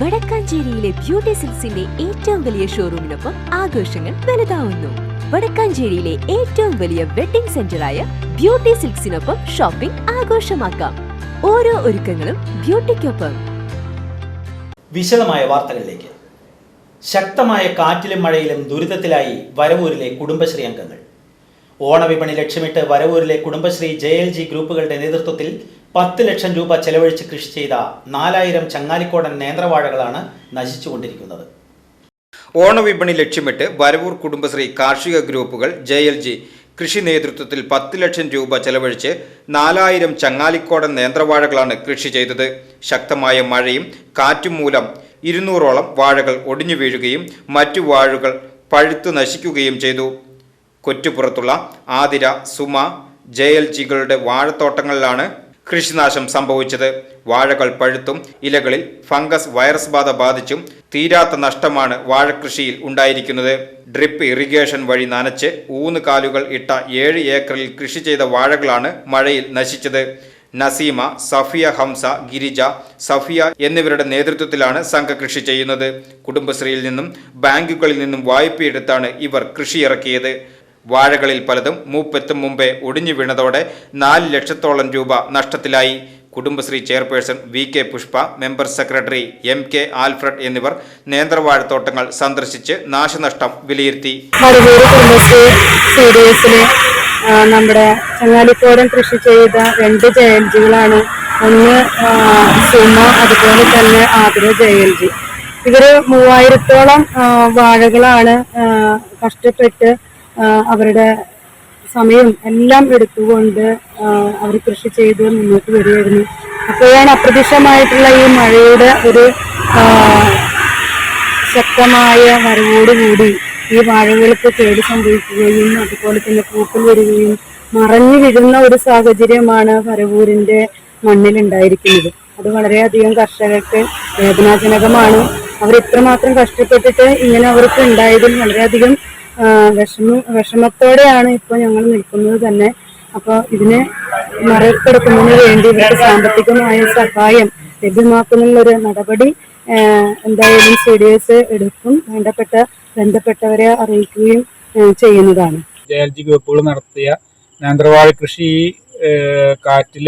വടക്കാഞ്ചേരിയിലെ beauty സിൽസിന്റെ ഏറ്റവും വലിയ ഷോറൂമിനൊപ്പം ആഘോഷങ്ങൾ വലുതാവുന്നു. വടക്കാഞ്ചേരിയിലെ ഏറ്റവും വലിയ വെഡിംഗ് സെന്ററായ ബ്യൂട്ടി സിൽക്സിനൊപ്പം ഷോപ്പിംഗ് ആഘോഷമാക്കാം. ഓരോ ഒരുക്കങ്ങളും ബ്യൂട്ടിക്കൊപ്പം. വിശദമായ വാർത്തകളിലേക്ക്. ശക്തമായ കാറ്റിലും മഴയിലും ദുരിതത്തിലായി വരവൂരിലെ കുടുംബശ്രീ അംഗങ്ങൾ. ഓണവിപണി ലക്ഷ്യമിട്ട് വരവൂരിലെ കുടുംബശ്രീ ജെ എൽ ജി ഗ്രൂപ്പുകളുടെ നേതൃത്വത്തിൽ പത്ത് ലക്ഷം രൂപ ചെലവഴിച്ച് കൃഷി ചെയ്ത നാലായിരം ചങ്ങാലിക്കോടൻ നേന്ത്രവാഴകളാണ് നശിച്ചുകൊണ്ടിരിക്കുന്നത്. ഓണവിപണി ലക്ഷ്യമിട്ട് വരവൂർ കുടുംബശ്രീ കാർഷിക ഗ്രൂപ്പുകൾ ജെ എൽ ജി കൃഷി നേതൃത്വത്തിൽ പത്ത് ലക്ഷം രൂപ ചെലവഴിച്ച് നാലായിരം ചങ്ങാലിക്കോടൻ നേന്ത്രവാഴകളാണ് കൃഷി ചെയ്തത്. ശക്തമായ മഴയും കാറ്റും മൂലം ഇരുന്നൂറോളം വാഴകൾ ഒടിഞ്ഞു വീഴുകയും മറ്റു വാഴകൾ പഴുത്തു നശിക്കുകയും ചെയ്തു. കൊറ്റുപുറത്തുള്ള ആതിര സുമ ജെ എൽ ജികളുടെ വാഴത്തോട്ടങ്ങളിലാണ് കൃഷിനാശം സംഭവിച്ചത്. വാഴകൾ പഴുത്തും ഇലകളിൽ ഫംഗസ് വൈറസ് ബാധ ബാധിച്ചും തീരാത്ത നഷ്ടമാണ് വാഴകൃഷിയിൽ ഉണ്ടായിരിക്കുന്നത്. ഡ്രിപ്പ് ഇറിഗേഷൻ വഴി നനച്ച് ഊന്ന് കാലുകൾ ഇട്ട ഏഴ് ഏക്കറിൽ കൃഷി ചെയ്ത വാഴകളാണ് മഴയിൽ നശിച്ചത്. നസീമ സഫിയ ഹംസ ഗിരിജ സഫിയ എന്നിവരുടെ നേതൃത്വത്തിലാണ് സംഘകൃഷി ചെയ്യുന്നത്. കുടുംബശ്രീയിൽ നിന്നും ബാങ്കുകളിൽ നിന്നും വായ്പയെടുത്താണ് ഇവർ കൃഷി ഇറക്കിയത് വാഴകളിൽ പലതും മൂപ്പെത്തും മുമ്പേ ഒടിഞ്ഞു വീണതോടെ നാല് ലക്ഷത്തോളം രൂപ നഷ്ടത്തിലായി. Kudumbashree chairperson V K Pushpa member secretary M K Alfred എന്നിവർ നേന്ത്രവാഴത്തോട്ടങ്ങൾ സന്ദർശിച്ച് നാശനഷ്ടം വിലയിരുത്തി. നമ്മുടെ ചങ്ങാലിക്കോടൻ കൃഷി ചെയ്ത രണ്ട് ജയൽജികളാണ് ഒന്ന് സുമ അതുപോലെ തന്നെ ആതിര ജയൽജി ഇവർ മൂവായിരത്തോളം വാഴകളാണ് കഷ്ടപ്പെട്ട് അവരുടെ സമയം എല്ലാം എടുത്തുകൊണ്ട് അവർ കൃഷി ചെയ്ത് മുന്നോട്ട് വരികയായിരുന്നു. അപ്പോഴാണ് അപ്രതീക്ഷിതമായിട്ടുള്ള ഈ മഴയുടെ ഒരു ശക്തമായ വരവോടുകൂടി ഈ വാഴകൾക്ക് കേട് സംഭവിക്കുകയും അതുപോലെ തന്നെ പൂക്കൾ വരികയും മറഞ്ഞു വീഴുന്ന ഒരു സാഹചര്യമാണ് മണ്ണിൽ ഉണ്ടായിരിക്കുന്നത് അത് വളരെയധികം കർഷകർക്ക് വേദനാജനകമാണ്. അവർ ഇത്രമാത്രം കഷ്ടപ്പെട്ടിട്ട് ഇങ്ങനെ അവർക്ക് ഉണ്ടായതിൽ വളരെയധികം വിഷമ വിഷമത്തോടെയാണ് ഇപ്പോൾ ഞങ്ങൾ നിൽക്കുന്നത് തന്നെ. അപ്പോൾ ഇതിനെ മറികടക്കുന്നതിന് വേണ്ടി ഇവർക്ക് സാമ്പത്തികമായ സഹായം ലഭ്യമാക്കുന്നതിനുള്ള ഒരു നടപടി എന്തായാലും സി ഡി എസ് എടുക്കും. വേണ്ടപ്പെട്ട ബന്ധപ്പെട്ടവരെ അറിയിക്കുകയും ചെയ്യുന്നതാണ്. ജയൽജി ഗ്രൂപ്പുകൾ നടത്തിയ നേന്ത്രവാഴ കൃഷി കാറ്റിൽ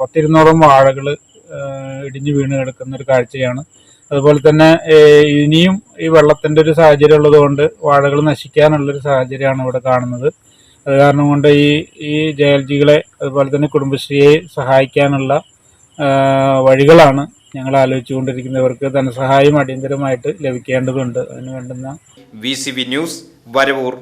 പത്തിരുന്നൂറോളം വാഴകൾ ഇടിഞ്ഞു വീണ് കിടക്കുന്ന ഒരു കാഴ്ചയാണ് അതുപോലെ തന്നെ ഇനിയും ഈ വെള്ളത്തിന്റെ ഒരു സാഹചര്യം ഉള്ളതുകൊണ്ട് വാഴകൾ നശിക്കാനുള്ള ഒരു സാഹചര്യമാണ് ഇവിടെ കാണുന്നത്. അത് കാരണം കൊണ്ട് ഈ ഈ ജയൽജികളെ അതുപോലെ തന്നെ കുടുംബശ്രീയെ സഹായിക്കാനുള്ള വഴികളാണ് ഞങ്ങൾ ആലോചിച്ചുകൊണ്ടിരിക്കുന്നവർക്ക് ധനസഹായം അടിയന്തരമായിട്ട് ലഭിക്കേണ്ടതുണ്ട്. അതിന് വേണ്ടുന്ന വി ന്യൂസ് വരവൂർ.